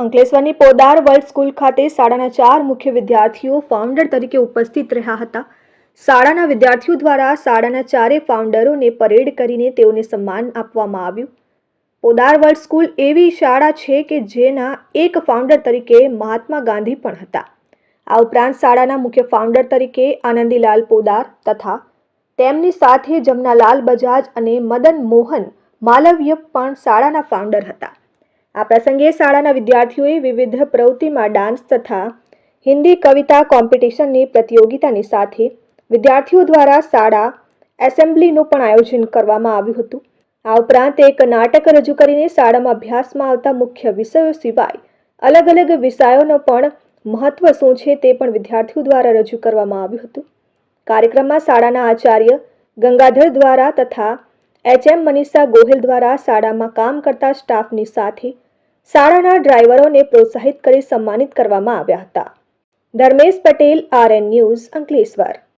અંકલેશ્વરની Podar world school ખાતે શાળાના ચાર મુખ્ય વિદ્યાર્થીઓ ફાઉન્ડર તરીકે ઉપસ્થિત રહ્યા હતા. શાળાના વિદ્યાર્થીઓ દ્વારા શાળાના ચારે ફાઉન્ડરોને પરેડ કરીને તેઓને સન્માન આપવામાં આવ્યું. પોદાર વર્લ્ડ સ્કૂલ એવી શાળા છે કે જેના એક ફાઉન્ડર તરીકે મહાત્મા ગાંધી પણ હતા. આ ઉપરાંત શાળાના મુખ્ય ફાઉન્ડર તરીકે આનંદીલાલ પોદાર તથા તેમની સાથે જમનાલાલ બજાજ અને મદન મોહન માલવ્ય પણ શાળાના ફાઉન્ડર હતા. આ પ્રસંગે શાળાના વિદ્યાર્થીઓએ વિવિધ પ્રવૃત્તિમાં ડાન્સ તથા હિન્દી કવિતા કોમ્પિટિશનની પ્રતિયોગિતાની સાથે વિદ્યાર્થીઓ દ્વારા શાળા એસેમ્બલીનું પણ આયોજન કરવામાં આવ્યું હતું. આ ઉપરાંત એક નાટક રજૂ કરીને શાળામાં અભ્યાસમાં આવતા મુખ્ય વિષયો સિવાય અલગ અલગ વિષયોનો પણ મહત્વ શું છે તે પણ વિદ્યાર્થીઓ દ્વારા રજૂ કરવામાં આવ્યું હતું. કાર્યક્રમમાં શાળાના આચાર્ય ગંગાધર દ્વારા તથા એચએમ મનીષા ગોહિલ દ્વારા શાળામાં કામ કરતા સ્ટાફની સાથે શાળાના ડ્રાઈવરોને પ્રોત્સાહિત કરી સન્માનિત કરવામાં આવ્યા હતા. Dharmesh Patel RN news Ankleshwar.